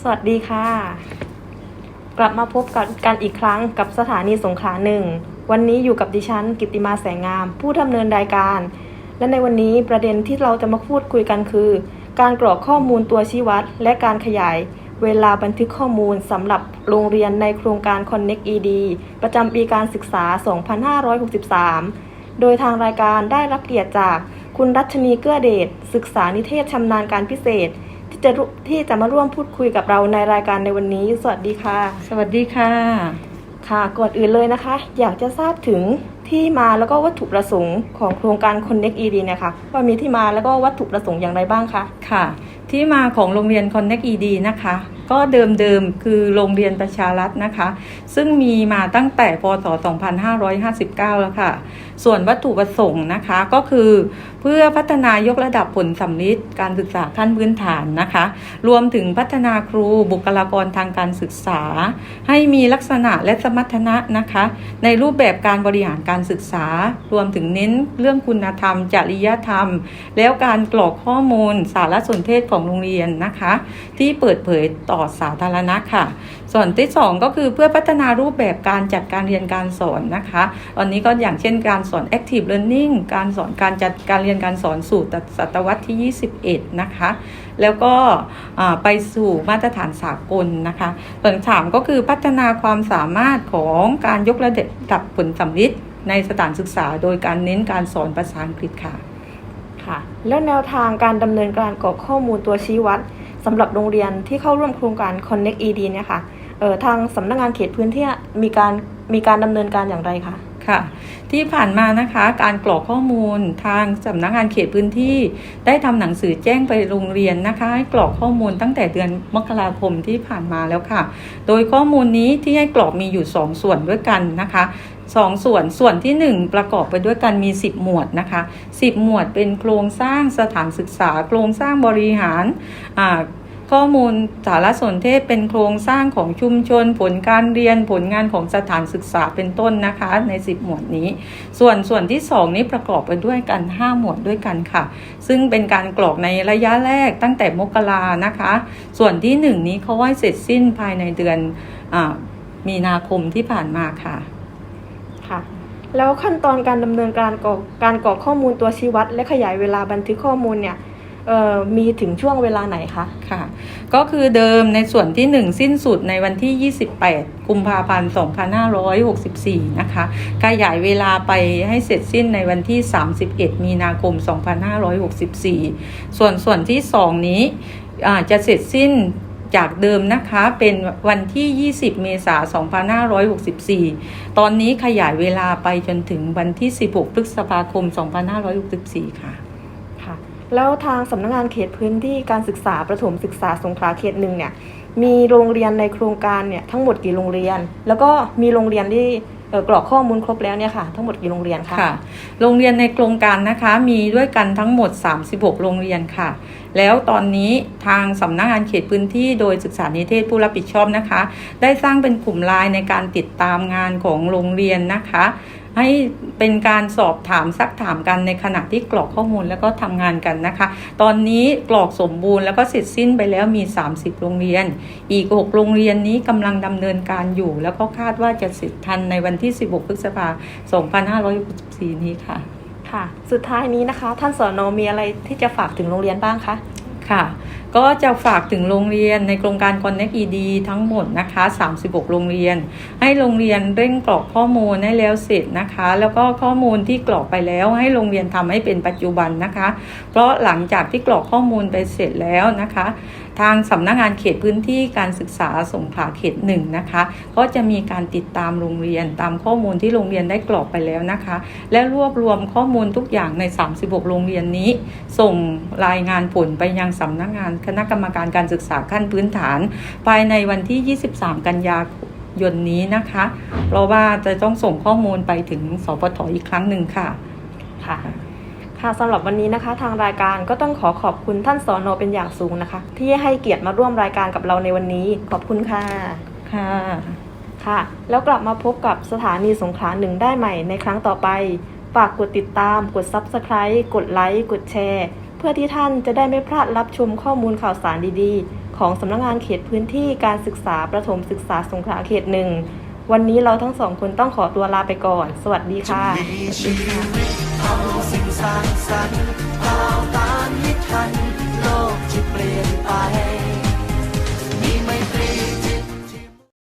สวัสดีค่ะ กลับมาพบกักันอีกครั้งกับสถานีสงขลาหนึ่ง วันนี้อยู่กับดิฉัน กิติมาแสงงาม ผู้ดำเนินรายการ และในวันนี้ประเด็นที่เราจะมาพูดคุยกันคือ การกรอกข้อมูลตัวชี้วัด และการขยาย เวลาบันทึกข้อมูลสำหรับโรงเรียนในโครงการ Connect ED ประจำปีการศึกษา 2563 โดยทางรายการได้รับเกียรติจากคุณรัชนีเกื้อเดชศึกษานิเทศชำนาญการพิเศษ ที่จะร่วมที่จะมาร่วมพูดคุยกับเราในรายการในวันนี้ สวัสดีค่ะ สวัสดีค่ะ ค่ะก่อนอื่นเลยนะคะ อยากจะทราบถึงที่มาแล้วก็วัตถุประสงค์ของโครงการ Connect ED เนะคะว่ามีที่มาแล้วก็วัตถุประสงค์อย่างไรบ้างคะค่ะ ที่มาของโรงเรียน Connect ED นะคะ ก็เดิมๆคือโรงเรียนประชารัฐนะคะ ซึ่งมีมาตั้งแต่พศ 2559 แล้วค่ะ ส่วนวัตถุประสงค์นะคะก็คือเพื่อพัฒนายกระดับผลสำลิดการศึกษาขั้นพื้นฐานนะคะ รวมถึงพัฒนาครูบุคลากรทางการศึกษา ให้มีลักษณะและสมรรถนะนะคะ ในรูปแบบการบริหารการศึกษา รวมถึงเน้นเรื่องคุณธรรม จริยธรรม แล้วการกรอกข้อมูล สารสนเทศของโรงเรียนนะคะ ที่เปิดเผยต่อสาธารณะค่ะ ส่วนที่ 2 ก็คือเพื่อพัฒนารูปแบบการจัดการเรียนการสอนนะคะวันนี้ก็อย่างเช่นการสอน active learning การสอนการจัดการเรียนการสอนสู่ศตวรรษที่ 21 นะคะ แล้วก็ไปสู่มาตรฐานสากลนะคะ ส่วนสามก็คือพัฒนาความสามารถของการยกระดับผลสำลิดในสถานศึกษา โดยการเน้นการสอนภาษาอังกฤษค่ะค่ะ แล้วแนวทางการดำเนินการกรอกข้อมูลตัวชี้วัดสำหรับโรงเรียนที่เข้าร่วมโครงการ Connect ED เนี่ยค่ะเอ่อทางสำนักงานเขตพื้นที่มีการมีการดำเนินการอย่างไรคะ ค่ะ ที่ผ่านมานะคะการกรอกข้อมูลทางสำนักงานเขตพื้นที่ ได้ทำหนังสือแจ้งไปโรงเรียนนะคะให้กรอกข้อมูลตั้งแต่เดือนมกราคมที่ผ่านมาแล้วค่ะ โดยข้อมูลนี้ที่ให้กรอกมีอยู่ 2 ส่วนด้วยกันนะคะสองส่วนส่วนที่ 1 ประกอบไปด้วยกันมี 10 หมวดนะคะ 10 หมวดเป็นโครงสร้างสถานศึกษา โครงสร้างบริหารอ่า ข้อมูลสารสนเทศเป็นโครงสร้างของชุมชน ผลการเรียนผลงานของสถานศึกษาเป็นต้นนะคะ ใน 10 หมวดนี้ ส่วนส่วนที่ 2 นี้ประกอบไปด้วยกัน 5 หมวดด้วยกันค่ะ ซึ่งเป็นการกรอกในระยะแรกตั้งแต่มกรานะคะ ส่วนที่ 1 นี้เขาไว่าเสร็จสิ้นภายในเดือนอมีนาคมที่ผ่านมาค่ะค่ะแล้วขั้นตอนการดำเนินการกรอกการกรอกข้อมูลตัวชี้วัด และขยายเวลาบันทึกข้อมูลเนี่ย มีถึงช่วงเวลาไหนคะ ค่ะ ก็คือเดิมในส่วนที่ 1 สิ้นสุดในวันที่ 28 กุมภาพันธ์ 2564 นะคะขยายเวลาไปให้เสร็จสิ้นในวันที่ 31 มีนาคม 2564 ส่วนส่วนที่ 2 นี้จะเสร็จสิ้นจากเดิมนะคะเป็นวันที่ 20 เมษายน 2564 ตอนนี้ขยายเวลาไปจนถึงวันที่ 16 พฤษภาคม 2564 ค่ค่ะ แล้วทางสำนักงานเขตพื้นที่การศึกษาประถมศึกษาสงขลาเขตหนึ่งเนี่ยมีโรงเรียนในโครงการเนี่ยทั้งหมดกี่โรงเรียน แล้วก็มีโรงเรียนที่กรอกข้อมูลครบแล้วเนี่ยค่ะ ทั้งหมดกี่โรงเรียนคะค่ะโรงเรียนในโครงการนะคะมีด้วยกันทั้งหมด 36 โรงเรียนค่ะ แล้วตอนนี้ทางสำนักงานเขตพื้นที่โดยศึกษานิเทศผู้รับผิดชอบนะคะ ได้สร้างเป็นกลุ่มไลน์ในการติดตามงานของโรงเรียนนะคะ ให้เป็นการสอบถามซักถามกันในขณะที่กรอกข้อมูลแล้วก็ทำงานกันนะคะ ตอนนี้กรอกสมบูรณ์แล้วก็เสร็จสิ้นไปแล้วมี 30 โรงเรียน อีก 6 โรงเรียนนี้กำลังดำเนินการอยู่ แล้วก็คาดว่าจะเสร็จทันในวันที่ 16 พฤษภาคม2564 นี้ค่ะ ค่ะ สุดท้ายนี้นะคะ ท่านสอนอมีอะไรที่จะฝากถึงโรงเรียนบ้างคะ ค่ะ ก็จะฝากถึงโรงเรียนในโครงการ Connect ED ทั้งหมดนะคะ 36 โรงเรียน ให้โรงเรียนเร่งกรอกข้อมูลให้แล้วเสร็จนะคะ แล้วก็ข้อมูลที่กรอกไปแล้วให้โรงเรียนทำให้เป็นปัจจุบันนะคะ เพราะหลังจากที่กรอกข้อมูลไปเสร็จแล้วนะคะ ทางสำนักงานเขตพื้นที่การศึกษาสงขลาเขตหนึ่งนะคะ ก็จะมีการติดตามโรงเรียนตามข้อมูลที่โรงเรียนได้กรอกไปแล้วนะคะ และรวบรวมข้อมูลทุกอย่างใน 36 โรงเรียนนี้ ส่งรายงานผลไปยังสำนักงานคณะกรรมการการศึกษาขั้นพื้นฐาน ภายในวันที่ 23 กันยายนนี้นะคะ เพราะว่าจะต้องส่งข้อมูลไปถึงสปทอีกครั้งหนึ่งค่ะค่ะ ค่ะสำหรับวันนี้นะคะ ทางรายการก็ต้องขอขอบคุณท่านสอนอเป็นอย่างสูงนะคะ ที่ให้เกียรติมาร่วมรายการกับเราในวันนี้ ขอบคุณค่ะค่ะค่ะ แล้วกลับมาพบกับสถานีสงขลาหนึ่งได้ใหม่ในครั้งต่อไป ฝากกดติดตาม กด Subscribe กดไลค์กดแชร์พื่อที่ท่านจะได้ไม่พลาดรับชมข้อมูลข่าวสารดีๆ ของสำนักงานเขตพื้นที่การศึกษาประถมศึกษาสงขลาเขตหนึ่ง วันนี้เราทั้งสองคนต้องขอตัวลาไปก่อน สวัสดีค่ะสวัสดีค่ะ